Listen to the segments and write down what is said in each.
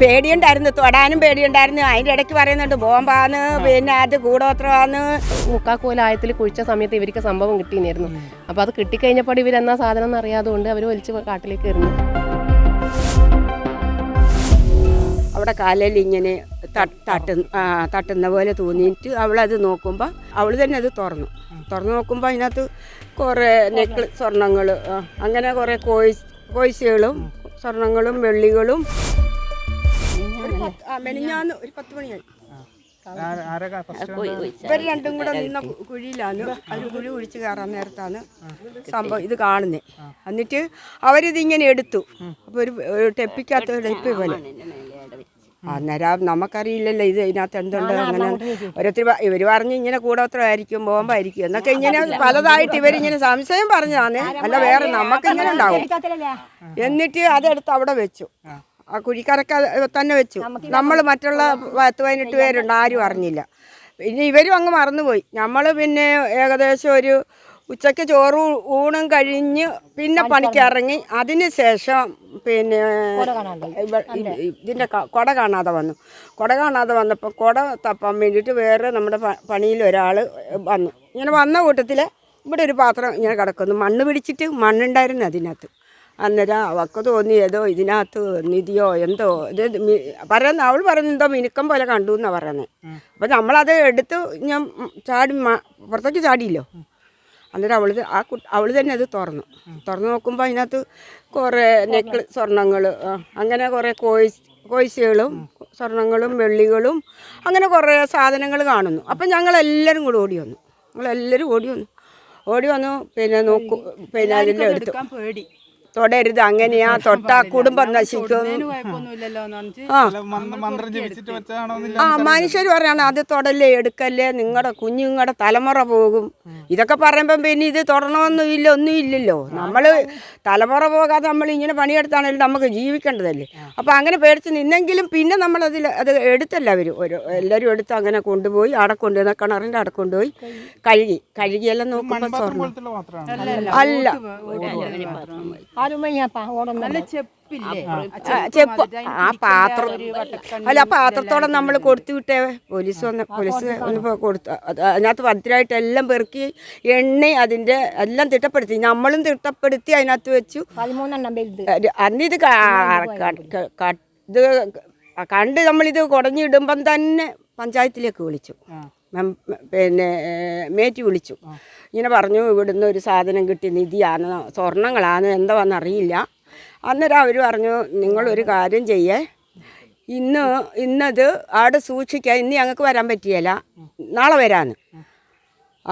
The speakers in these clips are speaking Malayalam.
പേടിയുണ്ടായിരുന്നു തൊടാനും പേടിയുണ്ടായിരുന്നു. അതിന്റെ ഇടയ്ക്ക് പറയുന്നുണ്ട് ബോംബാന്ന് പിന്നെ അത് കൂടോത്രമാന്ന് മുക്കാക്കോലായത്തിൽ കുഴിച്ച സമയത്ത് ഇവർക്ക് സംഭവം കിട്ടിയിരുന്നു അപ്പോൾ അത് കിട്ടിക്കഴിഞ്ഞപ്പോൾ ഇവർ എന്നാ സാധനം എന്ന് അറിയാതുകൊണ്ട് അവർ വലിച്ച് കാട്ടിലേക്ക് എറിഞ്ഞു. അവിടെ കാലിൽ ഇങ്ങനെ തട്ട് തട്ടുന്ന തട്ടുന്ന പോലെ തോന്നിയിട്ട് അവളത് നോക്കുമ്പോൾ അവൾ തന്നെ അത് തുറന്നു. തുറന്നു നോക്കുമ്പോൾ അതിനകത്ത് കുറേ നെക്ക് സ്വർണങ്ങൾ അങ്ങനെ കുറേ കോയ്സ് കോയ്സുകളും സ്വർണങ്ങളും വെള്ളികളും മെനിഞ്ഞാന്ന് ഒരു പത്ത് മണിയായി. ഇവർ രണ്ടും കൂടെ നിന്ന കുഴിയിലാണ്. അവർ കുഴി കുഴിച്ച് കയറാൻ നേരത്താണ് സംഭവം ഇത് കാണുന്നത് എന്നിട്ട് അവരിതിങ്ങനെ എടുത്തു. അപ്പോൾ ഒരു ഒരു ടെപ്പിക്കകത്ത് ടെപ്പി പോലെ. അന്നേരം നമുക്കറിയില്ലല്ലോ ഇത് ഇതിനകത്ത് എന്തുണ്ട് അങ്ങനെ ഓരോരുത്തർ ഇവർ പറഞ്ഞ് ഇങ്ങനെ കൂടോത്രമായിരിക്കും ബോംബായിരിക്കും എന്നൊക്കെ ഇങ്ങനെ പലതായിട്ട് ഇവരിങ്ങനെ സംശയം പറഞ്ഞതാണ്. അല്ല വേറെ നമുക്ക് ഇങ്ങനെ ഉണ്ടാവും. എന്നിട്ട് അതെടുത്ത് അവിടെ വെച്ചു. ആ കുഴിക്കാരൊക്കെ തന്നെ വെച്ചു. നമ്മൾ മറ്റുള്ള പത്ത് പതിനെട്ട് പേരുണ്ട് ആരും അറിഞ്ഞില്ല. പിന്നെ ഇവരും അങ്ങ് മറന്നുപോയി. നമ്മൾ പിന്നെ ഏകദേശം ഒരു ഉച്ചയ്ക്ക് ചോറ് ഊണും കഴിഞ്ഞ് പിന്നെ പണിക്കിറങ്ങി. അതിന് ശേഷം പിന്നെ ഇതിന്റെ കൊട കുട കാണാതെ വന്നു. കൊട കാണാതെ വന്നപ്പോൾ കൊട തപ്പാൻ വേണ്ടിയിട്ട് വേറെ നമ്മുടെ പണിയിൽ ഒരാൾ വന്നു. ഇങ്ങനെ വന്ന കൂട്ടത്തിൽ ഇവിടെ ഒരു പാത്രം ഇങ്ങനെ കിടക്കുന്നു. മണ്ണ് പിടിച്ചിട്ട് മണ്ണുണ്ടായിരുന്നു അതിനകത്ത്. അന്നേരം അവൾക്ക് തോന്നി ഏതോ ഇതിനകത്ത് നിധിയോ എന്തോ ഇത് പറയുന്ന അവൾ പറയുന്ന എന്തോ മിനുക്കം പോലെ കണ്ടു എന്നാണ് പറയുന്നത് അപ്പം നമ്മളത് എടുത്ത് ഞാൻ ചാടി പുറത്തേക്ക് ചാടിയില്ലോ. അന്നേരം അവൾ ആ കുട്ടി അവൾ തന്നെ അത് തുറന്നു. തുറന്നു നോക്കുമ്പോൾ അതിനകത്ത് കുറേ നെക്ക് സ്വർണങ്ങൾ അങ്ങനെ കുറേ കോഴ്സ് കോഴ്സുകളും സ്വർണങ്ങളും വെള്ളികളും അങ്ങനെ കുറേ സാധനങ്ങൾ കാണുന്നു. അപ്പം ഞങ്ങളെല്ലാവരും കൂടി ഓടി വന്നു. ഞങ്ങളെല്ലാവരും ഓടി വന്നു. ഓടി വന്നു പിന്നെ നോക്കൂ പിന്നെ അതിന്റെ എടുത്തു തൊടരുത്. അങ്ങനെയാ. തൊട്ടാ കുടുംബം നശിക്കും. ആ. മനുഷ്യർ പറയാണ് അത് തൊടല്ലേ എടുക്കല്ലേ നിങ്ങളുടെ കുഞ്ഞുങ്ങളുടെ തലമുറ പോകും. ഇതൊക്കെ പറയുമ്പം പിന്നെ ഇത് തൊടണമെന്നും ഇല്ല ഒന്നും ഇല്ലല്ലോ നമ്മൾ തലമുറ പോകാതെ നമ്മൾ ഇങ്ങനെ പണിയെടുത്താണെങ്കിലും നമുക്ക് ജീവിക്കേണ്ടതല്ലേ. അപ്പോൾ അങ്ങനെ പേടിച്ച് നിന്നെങ്കിലും പിന്നെ നമ്മളതിൽ അത് എടുത്തല്ല അവർ ഒരു എല്ലാവരും എടുത്ത് അങ്ങനെ കൊണ്ടുപോയി അവിടെ കൊണ്ടുവന്ന കിണറിന്റെ അവിടെ കൊണ്ടുപോയി കഴുകി കഴുകിയെല്ലാം നോക്കുമ്പോൾ സ്വർണം. അല്ല അല്ല നല്ല ചെപ്പില്ലേ? ആ, ചെപ്പ് ആ പാത്രം അല്ല ആ പാത്രത്തോടെ നമ്മൾ കൊടുത്തു വിട്ടേ. പോലീസ് വന്ന് പോലീസ് ഒന്ന് കൊടുത്തു. അത് അതിനകത്ത് ഭദ്രമായിട്ട് എല്ലാം പെറുക്കി എണ്ണ അതിന്റെ എല്ലാം തിട്ടപ്പെടുത്തി. നമ്മളും തിട്ടപ്പെടുത്തി അതിനകത്ത് വെച്ചു. പതിമൂന്നെണ്ണം അന്നിത് ഇത് കണ്ട് നമ്മളിത് കുടഞ്ഞിടുമ്പം തന്നെ പഞ്ചായത്തിലേക്ക് വിളിച്ചു. പിന്നെ മേറ്റി വിളിച്ചു. ഇങ്ങനെ പറഞ്ഞു ഇവിടുന്ന് ഒരു സാധനം കിട്ടി നിധിയാണ് സ്വർണങ്ങളാണ് എന്താണെന്ന് അറിയില്ല. അന്നേരം അവർ പറഞ്ഞു നിങ്ങളൊരു കാര്യം ചെയ്യേ. ഇന്ന് ഇന്നത് അവിടെ സൂക്ഷിക്കുക ഇന്ന് ഞങ്ങൾക്ക് വരാൻ പറ്റിയല്ല നാളെ വരാമെന്ന്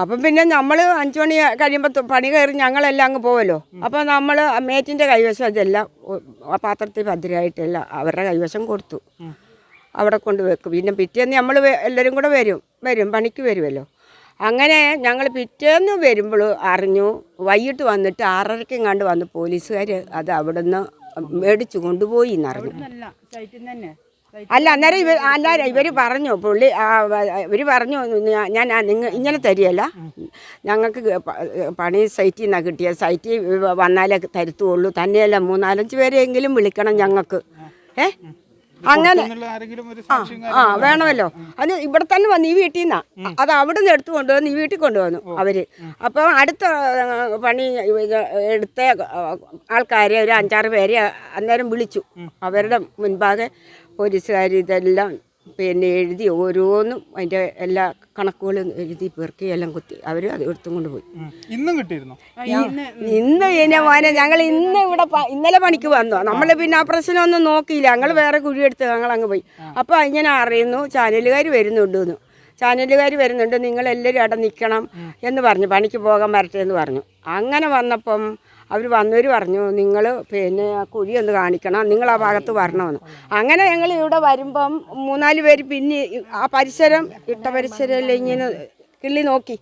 അപ്പം പിന്നെ നമ്മൾ അഞ്ച് മണി കഴിയുമ്പോൾ പണി കയറി ഞങ്ങളെല്ലാം അങ്ങ് പോവല്ലോ. അപ്പോൾ നമ്മൾ മേറ്റിന്റെ കൈവശം അതെല്ലാം പാത്രത്തിൽ ഭദ്രമായിട്ടെല്ലാം അവരുടെ കൈവശം കൊടുത്തു. അവിടെ കൊണ്ട് വെക്കും. പിന്നെ പിറ്റേന്ന് നമ്മൾ എല്ലാവരും കൂടെ വരും. വരും പണിക്ക് വരുമല്ലോ അങ്ങനെ ഞങ്ങൾ പിറ്റേന്ന് വരുമ്പോൾ അറിഞ്ഞു. വൈകിട്ട് വന്നിട്ട് ആറരയ്ക്കും കണ്ട് വന്ന് പോലീസുകാർ അത് അവിടെ നിന്ന് മേടിച്ചു കൊണ്ടുപോയി എന്നറിഞ്ഞു. അല്ല അന്നേരം ഇവർ അല്ല ഇവർ പറഞ്ഞു പുള്ളി ഇവർ പറഞ്ഞു ഞാൻ നിങ്ങൾ ഇങ്ങനെ തരികയല്ല. ഞങ്ങൾക്ക് പണി സൈറ്റിൽ നിന്നാണ് കിട്ടിയത്. സൈറ്റിൽ വന്നാലേ തരുത്തുള്ളൂ. തന്നെയല്ല മൂന്നാലഞ്ച് പേരെയെങ്കിലും വിളിക്കണം ഞങ്ങൾക്ക്. ഏ? അങ്ങനെ ആ വേണമല്ലോ. അത് ഇവിടെ തന്നെ വന്നു ഈ വീട്ടിൽ നിന്നാ അത് അവിടെ നിന്ന് എടുത്തു കൊണ്ടുവന്ന് ഈ വീട്ടിൽ കൊണ്ടുവന്നു അവർ. അപ്പം അടുത്ത പണി എടുത്ത ആൾക്കാരെ ഒരു അഞ്ചാറ് പേരെ അന്നേരം വിളിച്ചു. അവരുടെ മുൻപാകെ പോലീസുകാർ ഇതെല്ലാം പിന്നെ എഴുതി ഓരോന്നും അതിന്റെ എല്ലാ കണക്കുകളും എഴുതി പെറുക്കി എല്ലാം കുത്തി അവർ അത് എടുത്തും കൊണ്ടുപോയി പോയി. ഇന്നും കിട്ടിയിരുന്നു? ഇന്ന് പിന്നെ മോനെ ഞങ്ങൾ ഇന്ന് ഇവിടെ ഇന്നലെ പണിക്ക് വന്നു നമ്മൾ പിന്നെ ആ പ്രശ്നമൊന്നും നോക്കിയില്ല. ഞങ്ങൾ വേറെ കുഴി കുഴിയെടുത്ത് ഞങ്ങൾ അങ്ങ് പോയി. അപ്പോൾ ഇങ്ങനെ അറിയുന്നു ചാനലുകാർ വരുന്നുണ്ട് എന്ന് ചാനലുകാർ വരുന്നുണ്ട് നിങ്ങളെല്ലാവരും അവിടെ നിൽക്കണം എന്ന് പറഞ്ഞു പണിക്ക് പോകാൻ വരട്ടെ എന്ന് പറഞ്ഞു. അങ്ങനെ വന്നപ്പം അവർ വന്നവർ പറഞ്ഞു നിങ്ങൾ പിന്നെ ആ കുഴി ഒന്ന് കാണിക്കണം നിങ്ങൾ ആ ഭാഗത്ത് വരണമെന്ന്. അങ്ങനെ ഞങ്ങൾ ഇവിടെ വരുമ്പം മൂന്നാൽ പേര് പിന്നെ ആ പരിസരം ഇട്ട പരിസരം ഇങ്ങനെ കിള്ളി നോക്കി.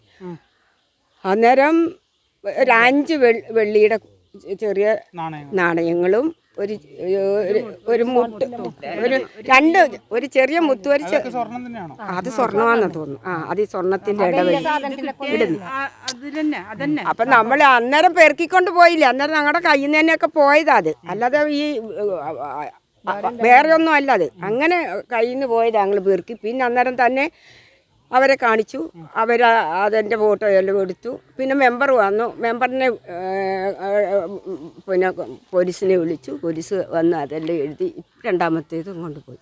അന്നേരം ഒരു അഞ്ച് വെള്ളിയുടെ ചെറിയ നാണയങ്ങളും ഒരു ഒരു- ഒരു മുട്ട്. ഒരു രണ്ട് ഒരു ചെറിയ മുത്ത് ഒരു തന്നെയാണോ? അത് സ്വർണമാണെന്ന് തോന്നുന്നു. ആ അത് ഈ സ്വർണത്തിന്റെ ഇടവഴി ഇടുന്നു. അപ്പൊ നമ്മൾ അന്നേരം പെറുക്കിക്കൊണ്ട് പോയില്ല? അന്നേരം ഞങ്ങളുടെ കയ്യിൽ നിന്ന് തന്നെയൊക്കെ പോയതാ അത്. അല്ലാതെ ഈ വേറെ ഒന്നും അല്ല അത്. അങ്ങനെ കയ്യിൽ നിന്ന് പോയതാ ഞങ്ങൾ പെറുക്കി. പിന്നെ അന്നേരം തന്നെ അവരെ കാണിച്ചു. അവർ അതെന്റെ ഫോട്ടോ എല്ലാം എടുത്തു. പിന്നെ മെമ്പർ വന്നു. മെമ്പറിനെ പിന്നെ പോലീസിനെ വിളിച്ചു. പോലീസ് വന്ന് അതെല്ലാം എഴുതി രണ്ടാമത്തേതും കൊണ്ടുപോയി.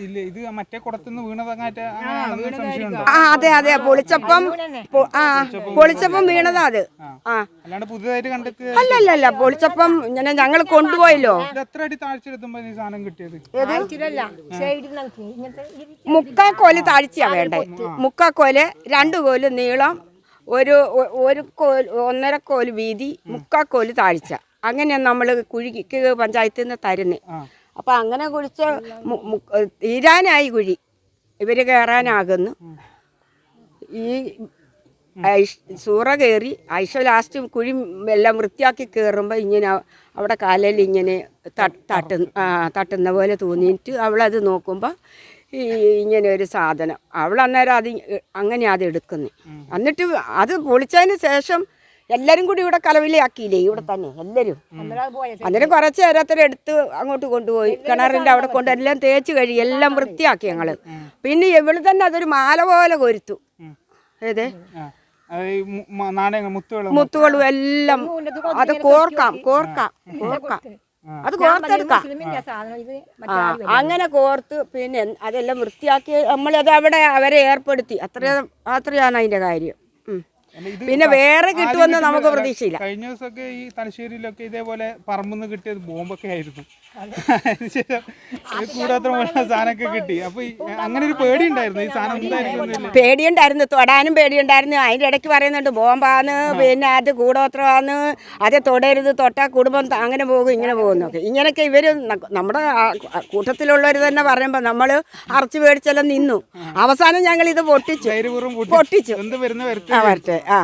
ഇല്ല ഇത് മറ്റേ കുടത്തുനിന്ന് വീണതങ്ങാറ്റ ആ അതെ അതെ പൊളിച്ചപ്പം പൊ- ആ പൊളിച്ചപ്പം വീണതാ അത്. ആ. അല്ലാണ്ട് പുതിയതായിട്ട് കണ്ടെത്തി അല്ല അല്ല അല്ല പൊളിച്ചപ്പം ഇങ്ങനെ ഞങ്ങൾ കൊണ്ടുപോയല്ലോ. ഇത് എത്ര അടി താഴ്ചയെത്തുമ്പോ ഈ സാധനം കിട്ടിയത്? മുക്കാക്കോൽ താഴ്ചയാ വേണ്ടേ മുക്കാക്കോൽ രണ്ട് കോൽ നീളം ഒരു ഒ- ഒരു കോൽ ഒന്നര കോൽ വീതി മുക്കാ കോൽ താഴ്ച അങ്ങനെ നമ്മൾ കുഴിക്ക് പഞ്ചായത്തിൽ നിന്ന് തരുന്നത് അപ്പം അങ്ങനെ കുഴിച്ച് തീരാനായി കുഴി. ഇവർ കയറാനാകുന്നു ഈ സൂറ കയറി ഐഷ ലാസ്റ്റ് കുഴി എല്ലാം വൃത്തിയാക്കി കയറുമ്പോൾ ഇങ്ങനെ അവിടെ കാലിൽ ഇങ്ങനെ തട്ട തട്ടുന്ന തട്ടുന്ന പോലെ തോന്നിയിട്ട് അവളത് നോക്കുമ്പോൾ ഈ ഇങ്ങനെ ഒരു സാധനം. അവൾ അന്നേരം അത് അങ്ങനെ അത് എടുക്കുന്നത് എന്നിട്ട് അത് പൊളിച്ചതിന് ശേഷം എല്ലാവരും കൂടി ഇവിടെ കലവിലാക്കിയില്ലേ ഇവിടെ തന്നെ എല്ലാവരും അന്നേരം കുറച്ച് നേരത്തെ എടുത്ത് അങ്ങോട്ട് കൊണ്ടുപോയി കിണറിന്റെ അവിടെ കൊണ്ട് എല്ലാം തേച്ച് കഴുകി എല്ലാം വൃത്തിയാക്കി ഞങ്ങൾ പിന്നെ ഇവൾ തന്നെ അതൊരു മാല പോലെ കൊരുത്തു. ഏതേ? മുത്തുകളും എല്ലാം. അത് കോർക്കാം കോർക്കാം കോർക്കാം. അത് കോർത്തെടുക്കാം. ആ. അങ്ങനെ കോർത്ത് പിന്നെ അതെല്ലാം വൃത്തിയാക്കി നമ്മളത് അവിടെ അവരെ ഏർപ്പെടുത്തി. അത്ര അത്രയാണ് അതിന്റെ കാര്യം. പിന്നെ വേറെ കിട്ടുമെന്ന് നമുക്ക് പ്രതീക്ഷയില്ല. കഴിഞ്ഞ ദിവസമൊക്കെ ഈ തലശ്ശേരിയിലൊക്കെ ഇതേപോലെ പറമ്പെന്ന് കിട്ടിയത് ബോംബൊക്കെ ആയിരുന്നു. കൂടാത്ര മോശം സാധനമൊക്കെ കിട്ടി. അപ്പൊ അങ്ങനെ ഒരു പേടി ഉണ്ടായിരുന്നു ഈ സാധനം പേടിയുണ്ടായിരുന്നു തൊടാനും പേടിയുണ്ടായിരുന്നു. അതിന്റെ ഇടയ്ക്ക് പറയുന്നുണ്ട് ബോംബാന്ന് പിന്നെ അത് കൂടോത്രമാന്ന്. അത് തൊടരുത് തൊട്ടാ കുടുംബം അങ്ങനെ പോകും ഇങ്ങനെ പോകുന്നൊക്കെ ഇങ്ങനെയൊക്കെ ഇവർ നമ്മുടെ കൂട്ടത്തിലുള്ളവർ തന്നെ പറയുമ്പോൾ നമ്മൾ അറച്ചു പേടിച്ചെല്ലാം നിന്നു. അവസാനം ഞങ്ങൾ ഇത് പൊട്ടിച്ചു. പൊട്ടിച്ചു. എന്ത് വരുന്ന വരട്ടെ ആ വരട്ടെ. ആ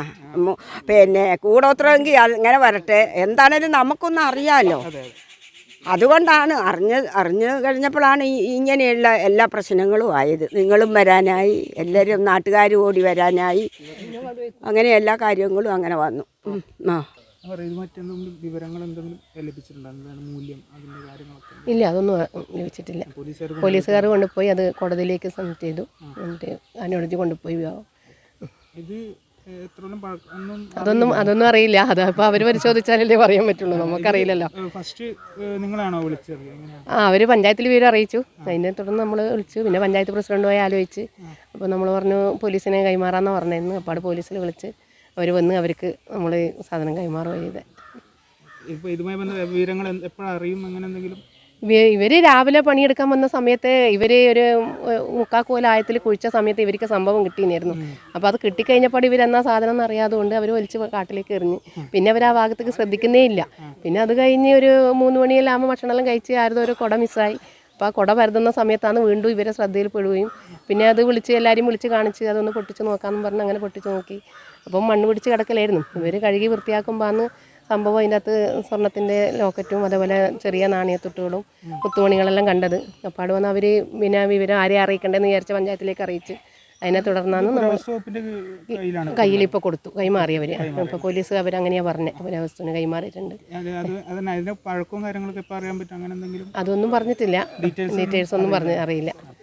പിന്നെ കൂടോത്രമെങ്കിൽ അങ്ങനെ വരട്ടെ. എന്താണേലും നമുക്കൊന്നും അറിയാമല്ലോ അതെ അതെ. അതുകൊണ്ടാണ് അറിഞ്ഞ് അറിഞ്ഞു കഴിഞ്ഞപ്പോഴാണ് ഈ ഇങ്ങനെയുള്ള എല്ലാ പ്രശ്നങ്ങളും ആയത്. നിങ്ങളും വരാനായി എല്ലാവരും നാട്ടുകാരും ഓടി വരാനായി. അങ്ങനെ എല്ലാ കാര്യങ്ങളും അങ്ങനെ വന്നു. ആ. ഇല്ല അതൊന്നും ലഭിച്ചിട്ടില്ല. പോലീസുകാർ കൊണ്ടുപോയി. അത് കോടതിയിലേക്ക് സബ്മിറ്റ് ചെയ്തു. എന്നിട്ട് അനുവദിച്ച് കൊണ്ടുപോയി വിവാഹം. ഇത് അതൊന്നും അതൊന്നും അറിയില്ല. അതപ്പോ അവർ പരിശോധിച്ചാലല്ലേ പറയാൻ പറ്റുള്ളൂ. നമുക്കറിയില്ലല്ലോ. ഫസ്റ്റ് നിങ്ങളാണോ വിളിച്ചത്? എങ്ങനെയാണ്? ആ അവർ പഞ്ചായത്തിൽ വിവരം അറിയിച്ചു. അതിനെ തുടർന്ന് നമ്മൾ വിളിച്ചു. പിന്നെ പഞ്ചായത്ത് പ്രസിഡന്റുമായി ആലോചിച്ച്. അപ്പോൾ നമ്മൾ പറഞ്ഞു പോലീസിനെ കൈമാറാന്ന് പറഞ്ഞിരുന്നു. അപ്പോൾ പോലീസിൽ വിളിച്ച് അവർ വന്ന് അവർക്ക് നമ്മൾ സാധനം കൈമാറുക ചെയ്തത് ഇപ്പൊ ഇതുമായി ബന്ധ വിവരങ്ങൾ എപ്പോഴാണ് അറിയും? അങ്ങനെ എന്തെങ്കിലും? ഇവ- ഇവർ രാവിലെ പണിയെടുക്കാൻ വന്ന സമയത്ത് ഇവർ ഒരു മുക്കാക്കോലായത്തിൽ കുഴിച്ച സമയത്ത് ഇവർക്ക് സംഭവം കിട്ടിയിരുന്നു അപ്പോൾ അത് കിട്ടിക്കഴിഞ്ഞപ്പോൾ ഇവർ എന്നാ സാധനം എന്ന് അറിയാതുകൊണ്ട് അവർ വലിച്ച് കാട്ടിലേക്ക് എറിഞ്ഞ്. പിന്നെ അവർ ആ ഭാഗത്തേക്ക് ശ്രദ്ധിക്കുന്നേ ഇല്ല. പിന്നെ അത് കഴിഞ്ഞ് ഒരു മൂന്ന് മണിയെല്ലാം ഭക്ഷണമെല്ലാം കഴിച്ച് ആരും ഒരു കുട മിസ്സായി. അപ്പോൾ ആ കുട പരതുന്ന സമയത്താണ് വീണ്ടും ഇവരെ ശ്രദ്ധയിൽപ്പെടുകയും. പിന്നെ അത് വിളിച്ച് എല്ലാവരും വിളിച്ച് കാണിച്ച് അതൊന്ന് പൊട്ടിച്ച് നോക്കാമെന്ന് പറഞ്ഞ് അങ്ങനെ പൊട്ടിച്ച് നോക്കി. അപ്പം മണ്ണ് പിടിച്ച് കിടക്കലായിരുന്നു. ഇവർ കഴുകി വൃത്തിയാക്കുമ്പോൾ അന്ന് സംഭവം അതിന്റെ അകത്ത് സ്വർണത്തിന്റെ ലോക്കറ്റും അതേപോലെ ചെറിയ നാണയത്തുട്ടുകളും കുത്തുപണികളെല്ലാം കണ്ടത്. അപ്പോൾ അവിടെ വന്ന് അവർ പിന്നെ വിവരം ആരെയും അറിയിക്കണ്ടെന്ന് വിചാരിച്ച പഞ്ചായത്തിലേക്ക് അറിയിച്ച് അതിനെ തുടർന്നാണ് നമ്മൾ കയ്യിൽ ഇപ്പോൾ കൊടുത്തു കൈമാറിയവർ അപ്പോൾ പോലീസ് അവരങ്ങനെയാണ് പറഞ്ഞത് അവരെ വസ്തുവിന് കൈമാറിയിട്ടുണ്ട്. അതൊന്നും പറഞ്ഞിട്ടില്ല. ഡീറ്റെയിൽസ് ഒന്നും പറഞ്ഞ് അറിയില്ല.